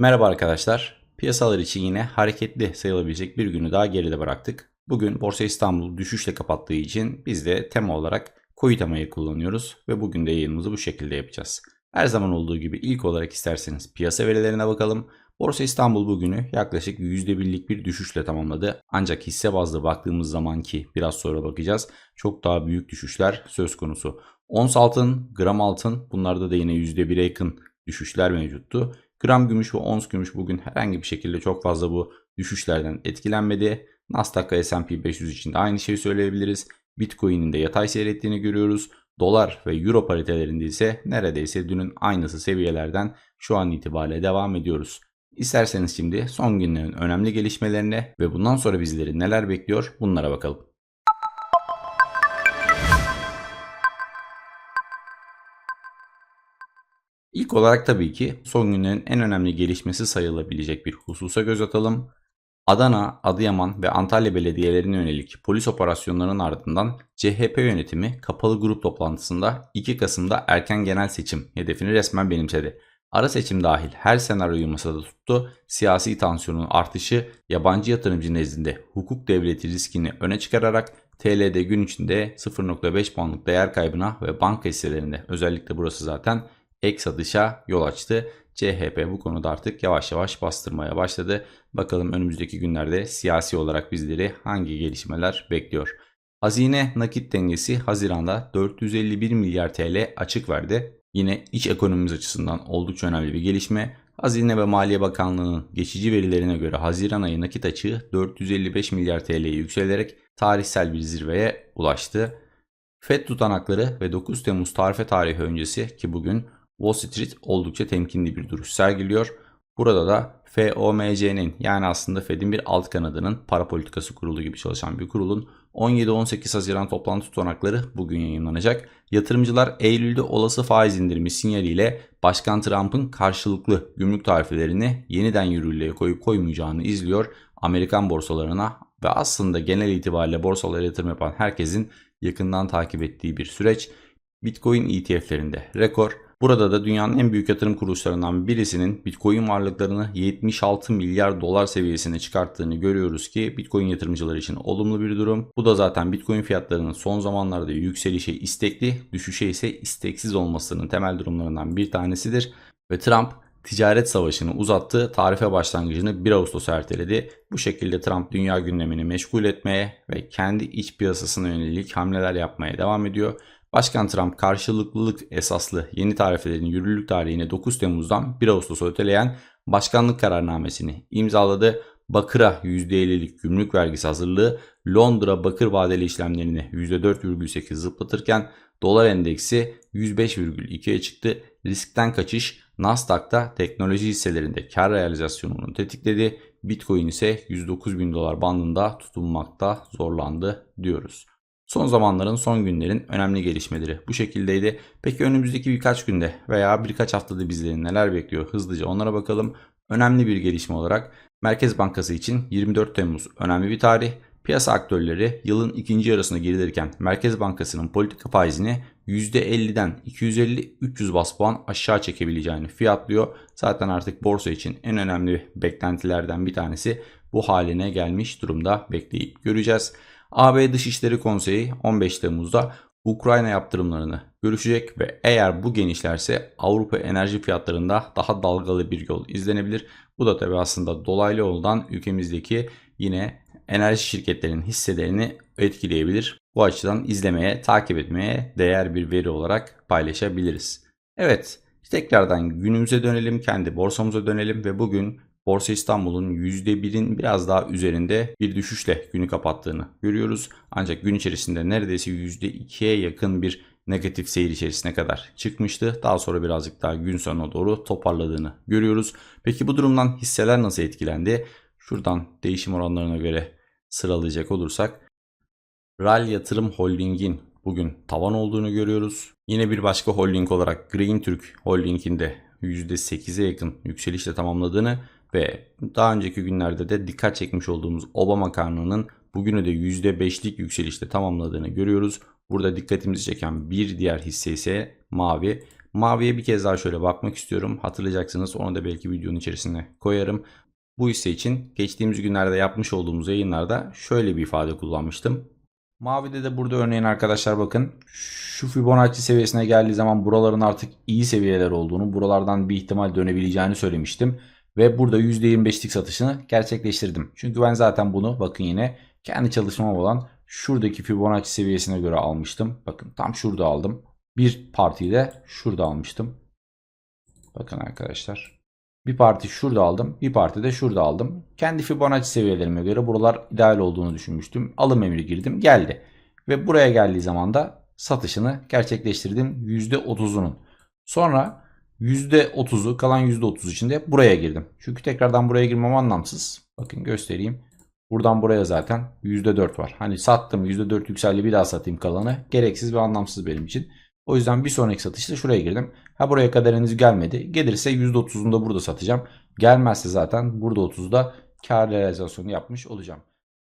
Merhaba arkadaşlar. Piyasalar için yine hareketli sayılabilecek bir günü daha geride bıraktık. Bugün Borsa İstanbul düşüşle kapattığı için biz de tema olarak koyu temayı kullanıyoruz ve bugün de yayınımızı bu şekilde yapacağız. Her zaman olduğu gibi ilk olarak isterseniz piyasa verilerine bakalım. Borsa İstanbul bugünü yaklaşık %1'lik bir düşüşle tamamladı. Ancak hisse bazlı baktığımız zaman ki biraz sonra bakacağız çok daha büyük düşüşler söz konusu. Ons altın, gram altın bunlarda da yine %1'e yakın düşüşler mevcuttu. Gram gümüş ve ons gümüş bugün herhangi bir şekilde çok fazla bu düşüşlerden etkilenmedi. Nasdaq ve S&P 500 için de aynı şeyi söyleyebiliriz. Bitcoin'in de yatay seyrettiğini görüyoruz. Dolar ve Euro paritelerinde ise neredeyse dünün aynısı seviyelerden şu an itibariyle devam ediyoruz. İsterseniz şimdi son günlerin önemli gelişmelerine ve bundan sonra bizleri neler bekliyor bunlara bakalım. İlk olarak tabii ki son günlerin en önemli gelişmesi sayılabilecek bir hususa göz atalım. Adana, Adıyaman ve Antalya belediyelerine yönelik polis operasyonlarının ardından CHP yönetimi kapalı grup toplantısında 2 Kasım'da erken genel seçim hedefini resmen benimsedi. Ara seçim dahil her senaryoyu masada tuttu. Siyasi tansiyonun artışı yabancı yatırımcı nezdinde hukuk devleti riskini öne çıkararak TL'de gün içinde 0.5 puanlık değer kaybına ve banka hisselerinde özellikle burası zaten ek satışa yol açtı. CHP bu konuda artık yavaş yavaş bastırmaya başladı. Bakalım önümüzdeki günlerde siyasi olarak bizleri hangi gelişmeler bekliyor. Hazine nakit dengesi Haziran'da 451 milyar TL açık verdi. Yine iç ekonomimiz açısından oldukça önemli bir gelişme. Hazine ve Maliye Bakanlığı'nın geçici verilerine göre Haziran ayı nakit açığı 455 milyar TL'ye yükselerek tarihsel bir zirveye ulaştı. FED tutanakları ve 9 Temmuz tarife tarihi öncesi ki bugün Wall Street oldukça temkinli bir duruş sergiliyor. Burada da FOMC'nin yani aslında Fed'in bir alt kanadının para politikası kurulu gibi çalışan bir kurulun 17-18 Haziran toplantı tutanakları bugün yayınlanacak. Yatırımcılar Eylül'de olası faiz indirimi sinyaliyle Başkan Trump'ın karşılıklı gümrük tarifelerini yeniden yürürlüğe koyup koymayacağını izliyor. Amerikan borsalarına ve aslında genel itibariyle borsalara yatırım yapan herkesin yakından takip ettiği bir süreç. Bitcoin ETF'lerinde rekor, Burada da dünyanın en büyük yatırım kuruluşlarından birisinin Bitcoin varlıklarını 76 milyar dolar seviyesine çıkarttığını görüyoruz ki Bitcoin yatırımcıları için olumlu bir durum. Bu da zaten Bitcoin fiyatlarının son zamanlarda yükselişe istekli, düşüşe ise isteksiz olmasının temel durumlarından bir tanesidir. Ve Trump ticaret savaşını uzattı, tarife başlangıcını 1 Ağustos erteledi. Bu şekilde Trump dünya gündemini meşgul etmeye ve kendi iç piyasasına yönelik hamleler yapmaya devam ediyor. Başkan Trump karşılıklılık esaslı yeni tarifelerin yürürlük tarihini 9 Temmuz'dan 1 Ağustos'a öteleyen başkanlık kararnamesini imzaladı. Bakır'a %50'lik gümrük vergisi hazırlığı Londra bakır vadeli işlemlerini %4,8 zıplatırken dolar endeksi 105,2'ye çıktı. Riskten kaçış Nasdaq'ta teknoloji hisselerinde kar realizasyonunu tetikledi. Bitcoin ise 109 bin dolar bandında tutunmakta zorlandı diyoruz. Son zamanların son günlerin önemli gelişmeleri bu şekildeydi. Peki önümüzdeki birkaç günde veya birkaç haftada bizleri neler bekliyor hızlıca onlara bakalım. Önemli bir gelişme olarak Merkez Bankası için 24 Temmuz önemli bir tarih. Piyasa aktörleri yılın ikinci yarısına girilirken Merkez Bankası'nın politika faizini %50'den 250-300 bas puan aşağı çekebileceğini fiyatlıyor. Zaten artık borsa için en önemli beklentilerden bir tanesi bu haline gelmiş durumda bekleyip göreceğiz. AB Dışişleri Konseyi 15 Temmuz'da Ukrayna yaptırımlarını görüşecek ve eğer bu genişlerse Avrupa enerji fiyatlarında daha dalgalı bir yol izlenebilir. Bu da tabi aslında dolaylı yoldan ülkemizdeki yine enerji şirketlerinin hisselerini etkileyebilir. Bu açıdan izlemeye, takip etmeye değer bir veri olarak paylaşabiliriz. Evet, tekrardan günümüze dönelim, kendi borsamıza dönelim ve bugün Borsa İstanbul'un %1'in biraz daha üzerinde bir düşüşle günü kapattığını görüyoruz. Ancak gün içerisinde neredeyse %2'ye yakın bir negatif seyir içerisine kadar çıkmıştı. Daha sonra birazcık daha gün sonuna doğru toparladığını görüyoruz. Peki bu durumdan hisseler nasıl etkilendi? Şuradan değişim oranlarına göre sıralayacak olursak RAL Yatırım Holding'in bugün tavan olduğunu görüyoruz. Yine bir başka holding olarak Green Türk Holding'in de %8'e yakın yükselişle tamamladığını ve daha önceki günlerde de dikkat çekmiş olduğumuz Obama karnının bugünü de %5'lik yükselişte tamamladığını görüyoruz. Burada dikkatimizi çeken bir diğer hisse ise mavi. Maviye bir kez daha şöyle bakmak istiyorum. Hatırlayacaksınız onu da belki videonun içerisine koyarım. Bu hisse için geçtiğimiz günlerde yapmış olduğumuz yayınlarda şöyle bir ifade kullanmıştım. Mavide de burada örneğin arkadaşlar bakın şu Fibonacci seviyesine geldiği zaman buraların artık iyi seviyeler olduğunu, buralardan bir ihtimal dönebileceğini söylemiştim. Ve burada %25'lik satışını gerçekleştirdim. Çünkü ben zaten bunu bakın yine kendi çalışmam olan şuradaki Fibonacci seviyesine göre almıştım. Bakın tam şurada aldım. Bir partiyi de şurada almıştım. Bakın arkadaşlar. Bir parti şurada aldım. Bir parti de şurada aldım. Kendi Fibonacci seviyelerime göre buralar ideal olduğunu düşünmüştüm. Alım emri girdim. Geldi. Ve buraya geldiği zaman da satışını gerçekleştirdim. %30'unun. Sonra %30'u kalan %30 için de buraya girdim. Çünkü tekrardan buraya girmem anlamsız. Bakın göstereyim. Buradan buraya zaten %4 var. Hani sattım %4 yükseldi bir daha satayım kalanı. Gereksiz ve anlamsız benim için. O yüzden bir sonraki satışta şuraya girdim. Ha buraya kadar henüz gelmedi. Gelirse %30'unu da burada satacağım. Gelmezse zaten burada 30'da kar realizasyonu yapmış olacağım.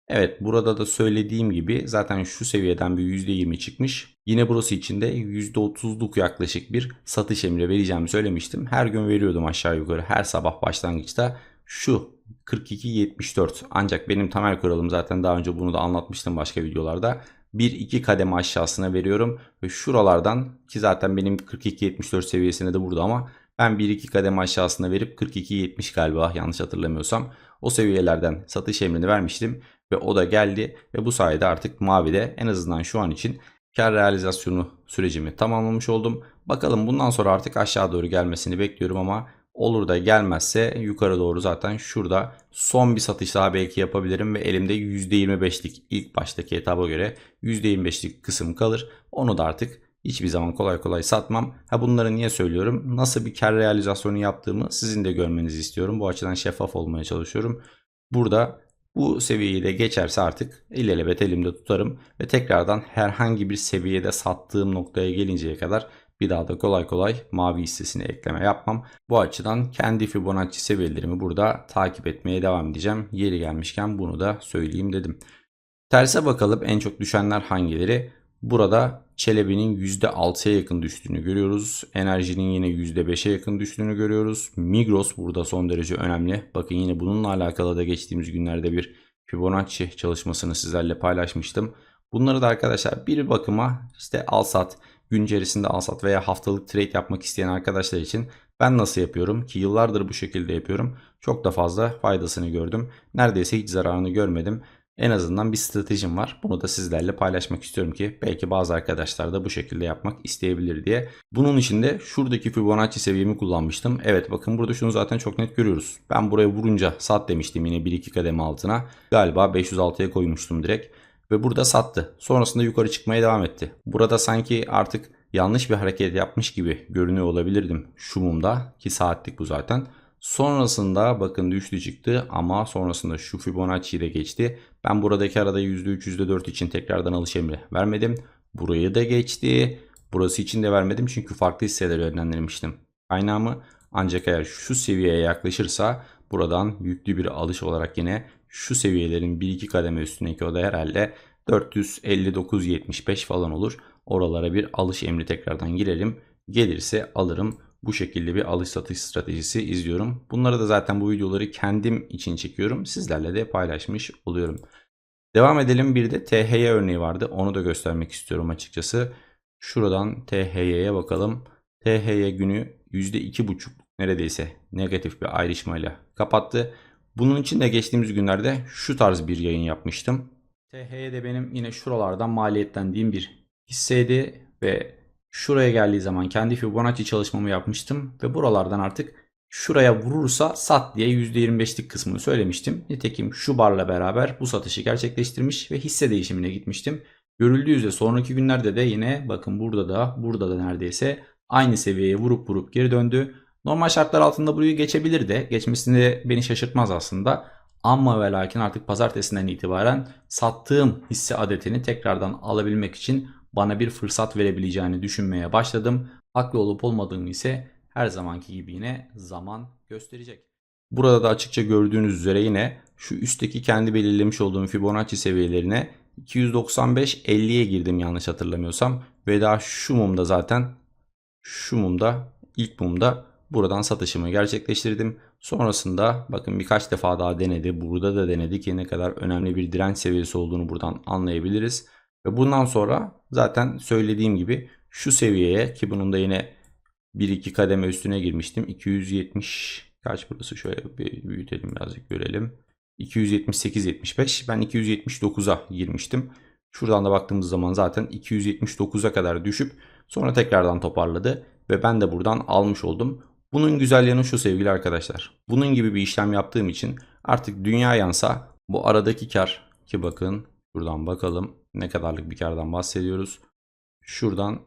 Evet burada da söylediğim gibi zaten şu seviyeden bir %20 çıkmış. Yine burası için de %30'luk yaklaşık bir satış emri vereceğimi söylemiştim. Her gün veriyordum aşağı yukarı her sabah başlangıçta şu 42.74 ancak benim temel kuralım zaten daha önce bunu da anlatmıştım başka videolarda. 1-2 kademe aşağısına veriyorum ve şuralardan ki zaten benim 42.74 seviyesinde de burada ama ben 1-2 kademe aşağısına verip 42.70 galiba yanlış hatırlamıyorsam o seviyelerden satış emrini vermiştim ve o da geldi ve bu sayede artık mavide en azından şu an için kar realizasyonu sürecimi tamamlamış oldum. Bakalım bundan sonra artık aşağı doğru gelmesini bekliyorum ama olur da gelmezse yukarı doğru zaten şurada son bir satış daha belki yapabilirim ve elimde %25'lik ilk baştaki etaba göre %25'lik kısım kalır. Onu da artık hiçbir zaman kolay kolay satmam. Ha bunları niye söylüyorum? Nasıl bir kar realizasyonu yaptığımı sizin de görmenizi istiyorum. Bu açıdan şeffaf olmaya çalışıyorum. Burada bu seviyeyi de geçerse artık ilelebet elimde tutarım ve tekrardan herhangi bir seviyede sattığım noktaya gelinceye kadar bir daha da kolay kolay mavi hissesine ekleme yapmam. Bu açıdan kendi Fibonacci seviyelerimi burada takip etmeye devam edeceğim. Yeri gelmişken bunu da söyleyeyim dedim. Terse bakalım en çok düşenler hangileri? Burada Çelebi'nin %6'ya yakın düştüğünü görüyoruz. Enerjinin yine %5'e yakın düştüğünü görüyoruz. Migros burada son derece önemli. Bakın yine bununla alakalı da geçtiğimiz günlerde bir Fibonacci çalışmasını sizlerle paylaşmıştım. Bunları da arkadaşlar bir bakıma işte al sat, gün içerisinde al sat veya haftalık trade yapmak isteyen arkadaşlar için ben nasıl yapıyorum ki yıllardır bu şekilde yapıyorum. Çok da fazla faydasını gördüm. Neredeyse hiç zararını görmedim. En azından bir stratejim var. Bunu da sizlerle paylaşmak istiyorum ki belki bazı arkadaşlar da bu şekilde yapmak isteyebilir diye. Bunun için de şuradaki Fibonacci seviyemi kullanmıştım. Evet bakın burada şunu zaten çok net görüyoruz. Ben buraya vurunca sat demiştim yine 1-2 kademe altına. Galiba 506'ya koymuştum direkt. Ve burada sattı. Sonrasında yukarı çıkmaya devam etti. Burada sanki artık yanlış bir hareket yapmış gibi görünüyor olabilirdim şu mumda ki saatlik bu zaten. Sonrasında bakın düştü çıktı ama sonrasında şu Fibonacci'yi de geçti. Ben buradaki arada %3 %4 için tekrardan alış emri vermedim. Burayı da geçti. Burası için de vermedim çünkü farklı hisseleri yönlendirmiştim. Kaynağımı ancak eğer şu seviyeye yaklaşırsa buradan yüklü bir alış olarak yine şu seviyelerin 1-2 kademe üstündeki o da herhalde 459.75 falan olur. Oralara bir alış emri tekrardan girelim. Gelirse alırım. Bu şekilde bir alış satış stratejisi izliyorum. Bunları da zaten bu videoları kendim için çekiyorum. Sizlerle de paylaşmış oluyorum. Devam edelim. Bir de THY örneği vardı. Onu da göstermek istiyorum açıkçası. Şuradan THY'ye bakalım. THY günü %2,5 neredeyse negatif bir ayrışmayla kapattı. Bunun için de geçtiğimiz günlerde şu tarz bir yayın yapmıştım. THY'de benim yine şuralardan maliyetlendiğim bir hisseydi ve şuraya geldiği zaman kendi Fibonacci çalışmamı yapmıştım ve buralardan artık şuraya vurursa sat diye %25'lik kısmını söylemiştim. Nitekim şu barla beraber bu satışı gerçekleştirmiş ve hisse değişimine gitmiştim. Görüldüğü üzere sonraki günlerde de yine bakın burada da burada da neredeyse aynı seviyeye vurup vurup geri döndü. Normal şartlar altında burayı geçebilir de geçmesinde beni şaşırtmaz aslında. Ama ve lakin artık pazartesinden itibaren sattığım hisse adetini tekrardan alabilmek için bana bir fırsat verebileceğini düşünmeye başladım. Haklı olup olmadığımı ise her zamanki gibi yine zaman gösterecek. Burada da açıkça gördüğünüz üzere yine şu üstteki kendi belirlemiş olduğum Fibonacci seviyelerine 295-50'ye girdim yanlış hatırlamıyorsam. Ve daha şu mumda zaten şu mumda ilk mumda buradan satışımı gerçekleştirdim. Sonrasında bakın birkaç defa daha denedi. Burada da denedi ki ne kadar önemli bir direnç seviyesi olduğunu buradan anlayabiliriz. Ve bundan sonra zaten söylediğim gibi şu seviyeye ki bunun da yine 1-2 kademe üstüne girmiştim. 270 kaç burası şöyle bir büyütelim birazcık görelim. 278-75 ben 279'a girmiştim. Şuradan da baktığımız zaman zaten 279'a kadar düşüp sonra tekrardan toparladı ve ben de buradan almış oldum. Bunun güzel yanı şu sevgili arkadaşlar. Bunun gibi bir işlem yaptığım için artık dünya yansa bu aradaki kar ki bakın şuradan bakalım ne kadarlık bir kardan bahsediyoruz. Şuradan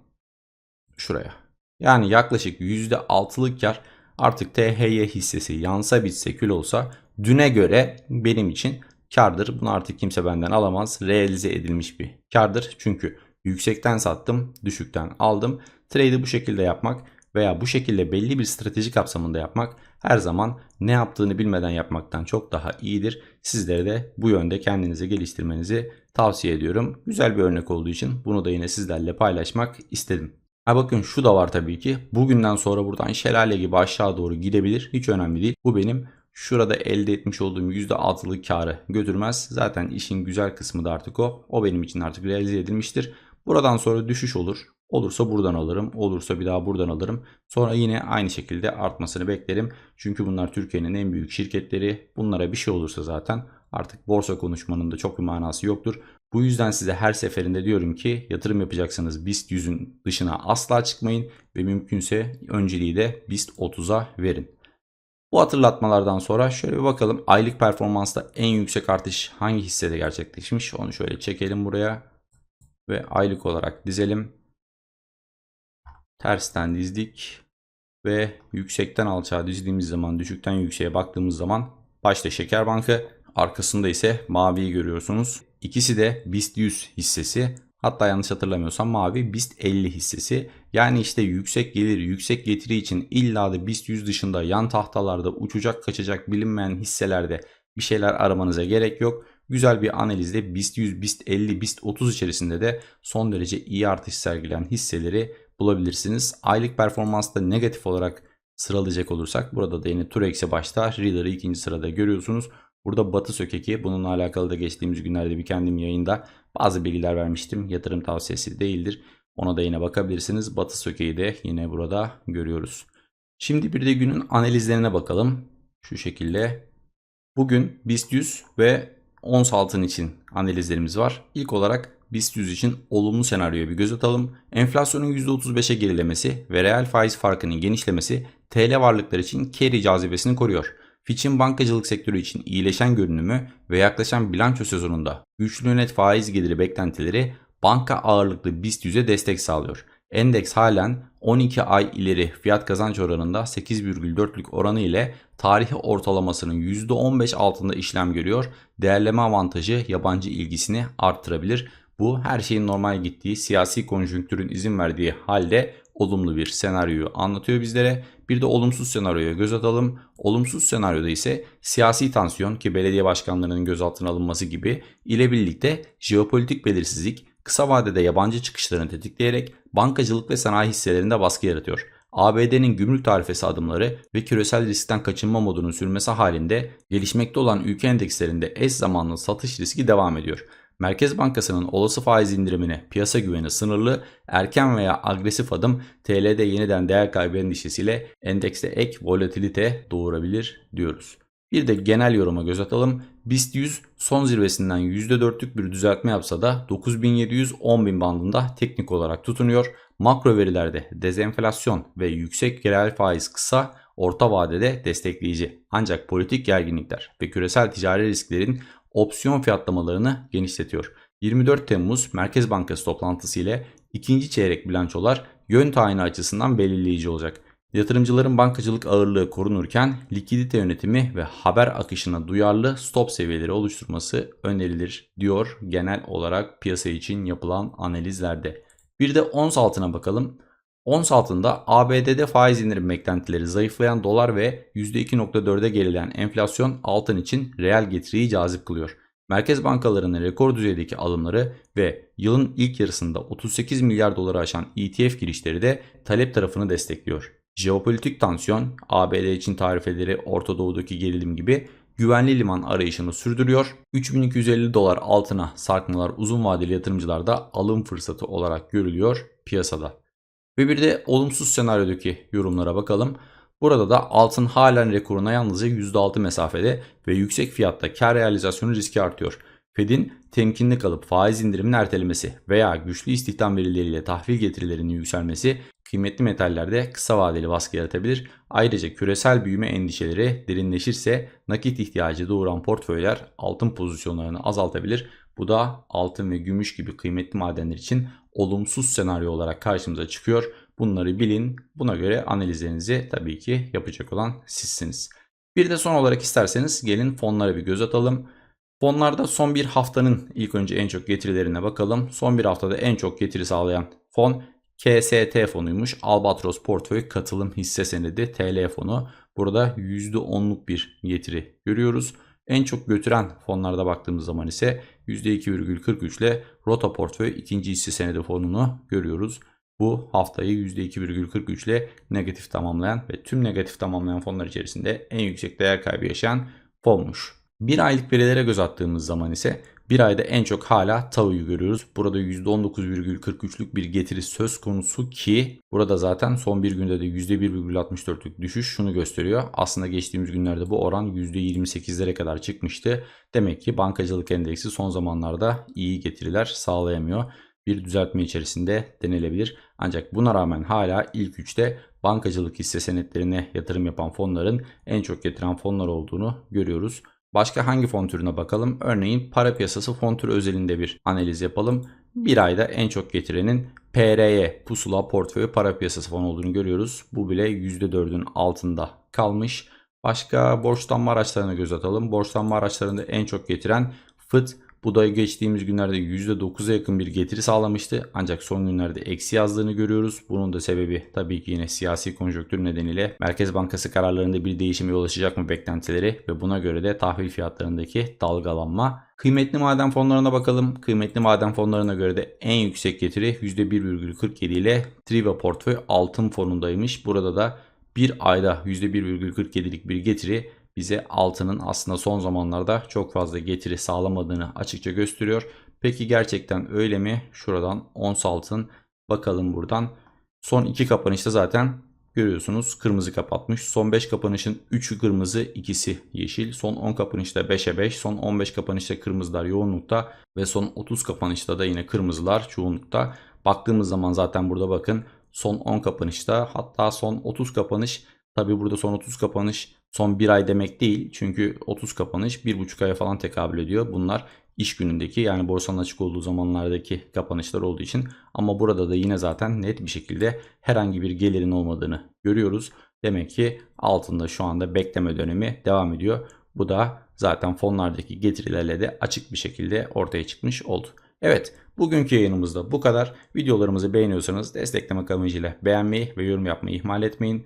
şuraya. Yani yaklaşık %6'lık kar artık THY hissesi yansa bitse kül olsa düne göre benim için kardır. Bunu artık kimse benden alamaz. Realize edilmiş bir kardır. Çünkü yüksekten sattım, düşükten aldım. Trade'i bu şekilde yapmak veya bu şekilde belli bir strateji kapsamında yapmak her zaman ne yaptığını bilmeden yapmaktan çok daha iyidir. Sizlere de bu yönde kendinizi geliştirmenizi tavsiye ediyorum. Güzel bir örnek olduğu için bunu da yine sizlerle paylaşmak istedim. Ha bakın şu da var tabii ki. Bugünden sonra buradan şelale gibi aşağı doğru gidebilir. Hiç önemli değil. Bu benim şurada elde etmiş olduğum %6'lık karı götürmez. Zaten işin güzel kısmı da artık o. O benim için artık realize edilmiştir. Buradan sonra düşüş olur. Olursa buradan alırım. Olursa bir daha buradan alırım. Sonra yine aynı şekilde artmasını beklerim. Çünkü bunlar Türkiye'nin en büyük şirketleri. Bunlara bir şey olursa zaten artık borsa konuşmanın da çok bir manası yoktur. Bu yüzden size her seferinde diyorum ki yatırım yapacaksanız BIST 100'ün dışına asla çıkmayın ve mümkünse önceliği de BIST 30'a verin. Bu hatırlatmalardan sonra şöyle bir bakalım aylık performansta en yüksek artış hangi hissede gerçekleşmiş onu şöyle çekelim buraya ve aylık olarak dizelim. Tersten dizdik ve yüksekten alçağa dizdiğimiz zaman düşükten yükseğe baktığımız zaman başta Şeker Bankı arkasında ise maviyi görüyorsunuz. İkisi de BIST 100 hissesi. Hatta yanlış hatırlamıyorsam mavi BIST 50 hissesi. Yani işte yüksek gelir, yüksek getiri için illa da BIST 100 dışında yan tahtalarda uçacak kaçacak bilinmeyen hisselerde bir şeyler aramanıza gerek yok. Güzel bir analizde BIST 100, BIST 50, BIST 30 içerisinde de son derece iyi artış sergileyen hisseleri bulabilirsiniz. Aylık performansta negatif olarak sıralayacak olursak burada da yine Turex'e başta Reader'ı ikinci sırada görüyorsunuz. Burada Batı Sökeki bununla alakalı da geçtiğimiz günlerde bir kendim yayında bazı bilgiler vermiştim. Yatırım tavsiyesi değildir. Ona da yine bakabilirsiniz. Batı Söke'yi de yine burada görüyoruz. Şimdi bir de günün analizlerine bakalım. Şu şekilde. Bugün BIST 100 ve ons altın için analizlerimiz var. İlk olarak BIST 100 için olumlu senaryoya bir göz atalım. Enflasyonun %35'e gerilemesi ve reel faiz farkının genişlemesi TL varlıklar için carry cazibesini koruyor. Fitch'in bankacılık sektörü için iyileşen görünümü ve yaklaşan bilanço sezonunda güçlü net faiz geliri beklentileri banka ağırlıklı BIST 100'e destek sağlıyor. Endeks halen 12 ay ileri fiyat kazanç oranında 8,4'lük oranı ile tarihi ortalamasının %15 altında işlem görüyor. Değerleme avantajı yabancı ilgisini arttırabilir. Bu her şeyin normal gittiği siyasi konjonktürün izin verdiği halde olumlu bir senaryoyu anlatıyor bizlere. Bir de olumsuz senaryoya göz atalım. Olumsuz senaryoda ise siyasi tansiyon ki belediye başkanlarının gözaltına alınması gibi ile birlikte jeopolitik belirsizlik kısa vadede yabancı çıkışlarını tetikleyerek bankacılık ve sanayi hisselerinde baskı yaratıyor. ABD'nin gümrük tarifesi adımları ve küresel riskten kaçınma modunun sürmesi halinde gelişmekte olan ülke endekslerinde eş zamanlı satış riski devam ediyor. Merkez Bankası'nın olası faiz indirimine piyasa güveni sınırlı, erken veya agresif adım TL'de yeniden değer kaybı endişesiyle endekste ek volatilite doğurabilir diyoruz. Bir de genel yoruma göz atalım. BIST 100 son zirvesinden %4'lük bir düzeltme yapsa da 9700-10000 bandında teknik olarak tutunuyor. Makro verilerde dezenflasyon ve yüksek reel faiz kısa, orta vadede destekleyici. Ancak politik gerginlikler ve küresel ticari risklerin opsiyon fiyatlamalarını genişletiyor. 24 Temmuz Merkez Bankası toplantısı ile ikinci çeyrek bilançolar yön tayini açısından belirleyici olacak. Yatırımcıların bankacılık ağırlığı korunurken likidite yönetimi ve haber akışına duyarlı stop seviyeleri oluşturması önerilir diyor genel olarak piyasa için yapılan analizlerde. Bir de ons altına bakalım. Ons altında ABD'de faiz indirim beklentileri zayıflayan dolar ve %2.4'e gerileyen enflasyon altın için reel getiriyi cazip kılıyor. Merkez bankalarının rekor düzeydeki alımları ve yılın ilk yarısında 38 milyar doları aşan ETF girişleri de talep tarafını destekliyor. Jeopolitik tansiyon, ABD için tarifeleri, Orta Doğu'daki gerilim gibi güvenli liman arayışını sürdürüyor. 3250 dolar altına sarkmalar uzun vadeli yatırımcılarda alım fırsatı olarak görülüyor piyasada. Ve bir de olumsuz senaryodaki yorumlara bakalım. Burada da altın halen rekoruna yalnızca %6 mesafede ve yüksek fiyatta kar realizasyonu riski artıyor. Fed'in temkinli kalıp faiz indirimini ertelemesi veya güçlü istihdam verileriyle tahvil getirilerinin yükselmesi kıymetli metallerde kısa vadeli baskı yaratabilir. Ayrıca küresel büyüme endişeleri derinleşirse nakit ihtiyacı doğuran portföyler altın pozisyonlarını azaltabilir. Bu da altın ve gümüş gibi kıymetli madenler için olumsuz senaryo olarak karşımıza çıkıyor. Bunları bilin. Buna göre analizlerinizi tabii ki yapacak olan sizsiniz. Bir de son olarak isterseniz gelin fonlara bir göz atalım. Fonlarda son bir haftanın ilk önce en çok getirilerine bakalım. Son bir haftada en çok getiri sağlayan fon KST fonuymuş. Albatros Portföy Katılım Hisse Senedi TL fonu. Burada %10'luk bir getiri görüyoruz. En çok götüren fonlarda baktığımız zaman ise %2,43 ile Rota Portföy ikinci hisse senedi fonunu görüyoruz. Bu haftayı %2,43 ile negatif tamamlayan ve tüm negatif tamamlayan fonlar içerisinde en yüksek değer kaybı yaşayan fonmuş. Bir aylık verilere göz attığımız zaman ise bir ayda en çok hala TAV'yu görüyoruz. Burada %19,43'lük bir getiri söz konusu ki burada zaten son bir günde de %1,64'lük düşüş şunu gösteriyor. Aslında geçtiğimiz günlerde bu oran %28'lere kadar çıkmıştı. Demek ki bankacılık endeksi son zamanlarda iyi getiriler sağlayamıyor. Bir düzeltme içerisinde denilebilir. Ancak buna rağmen hala ilk üçte bankacılık hisse senetlerine yatırım yapan fonların en çok getiren fonlar olduğunu görüyoruz. Başka hangi fon türüne bakalım? Örneğin para piyasası fon türü özelinde bir analiz yapalım. Bir ayda en çok getirenin PRY Pusula Portföy Para Piyasası fonu olduğunu görüyoruz. Bu bile %4'ün altında kalmış. Başka borçlanma araçlarına göz atalım. Borçlanma araçlarında en çok getiren FIT bu da geçtiğimiz günlerde %9'a yakın bir getiri sağlamıştı. Ancak son günlerde eksi yazdığını görüyoruz. Bunun da sebebi tabii ki yine siyasi konjonktür nedeniyle Merkez Bankası kararlarında bir değişime yol açacak mı beklentileri ve buna göre de tahvil fiyatlarındaki dalgalanma. Kıymetli maden fonlarına bakalım. Kıymetli maden fonlarına göre de en yüksek getiri %1,47 ile Triva Portföy altın fonundaymış. Burada da bir ayda %1,47'lik bir getiri bize altının aslında son zamanlarda çok fazla getiri sağlamadığını açıkça gösteriyor. Peki gerçekten öyle mi? Şuradan ons altın bakalım buradan. Son iki kapanışta zaten görüyorsunuz kırmızı kapatmış. Son 5 kapanışın 3'ü kırmızı, ikisi yeşil. Son 10 kapanışta 5'e 5, son 15 kapanışta kırmızılar yoğunlukta ve son 30 kapanışta da yine kırmızılar çoğunlukta. Baktığımız zaman zaten burada bakın son 10 kapanışta hatta son 30 kapanış Tabi burada son 30 kapanış son bir ay demek değil. Çünkü 30 kapanış bir buçuk aya falan tekabül ediyor. Bunlar iş günündeki yani borsanın açık olduğu zamanlardaki kapanışlar olduğu için. Ama burada da yine zaten net bir şekilde herhangi bir gelirin olmadığını görüyoruz. Demek ki altında şu anda bekleme dönemi devam ediyor. Bu da zaten fonlardaki getirilerle de açık bir şekilde ortaya çıkmış oldu. Evet bugünkü yayınımızda bu kadar. Videolarımızı beğeniyorsanız desteklemek amacıyla beğenmeyi ve yorum yapmayı ihmal etmeyin.